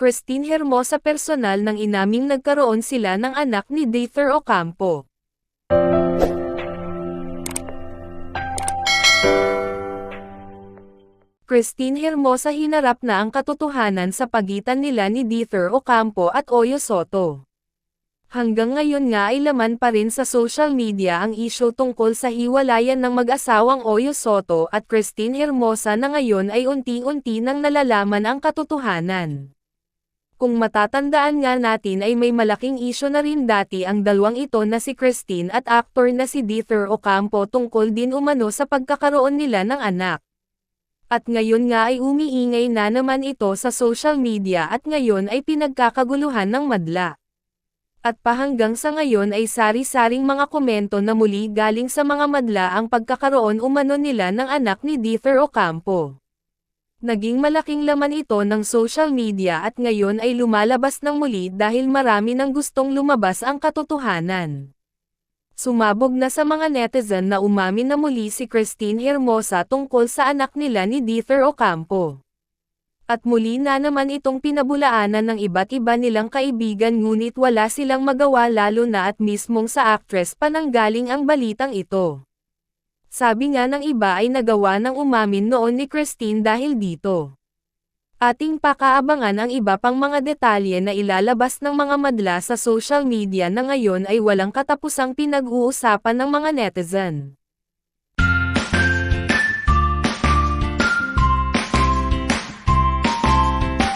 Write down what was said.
Christine Hermosa personal nang inaming nagkaroon sila ng anak ni Dather Ocampo. Christine Hermosa hinarap na ang katotohanan sa pagitan nila ni Dither Ocampo at Oyo Soto. Hanggang ngayon nga ay laman pa rin sa social media ang isyo tungkol sa hiwalayan ng mag-asawang Oyo Soto at Christine Hermosa na ngayon ay unti-unti nang nalalaman ang katotohanan. Kung matatandaan nga natin ay may malaking isyo na rin dati ang dalawang ito na si Christine at actor na si Dither Ocampo tungkol din umano sa pagkakaroon nila ng anak. At ngayon nga ay umiingay na naman ito sa social media at ngayon ay pinagkakaguluhan ng madla. At pahanggang sa ngayon ay sari-saring mga komento na muli galing sa mga madla ang pagkakaroon umano nila ng anak ni Dither Ocampo. Naging malaking laman ito ng social media at ngayon ay lumalabas ng muli dahil marami nang gustong lumabas ang katotohanan. Sumabog na sa mga netizen na umamin na muli si Christine Hermosa tungkol sa anak nila ni Dither Ocampo. At muli na naman itong pinabulaanan ng iba't iba nilang kaibigan ngunit wala silang magawa lalo na at mismong sa actress pananggaling ang balitang ito. Sabi nga ng iba ay nagawa ng umamin noon ni Christine dahil dito. Ating pakaabangan ang iba pang mga detalye na ilalabas ng mga madla sa social media na ngayon ay walang katapusang pinag-uusapan ng mga netizen.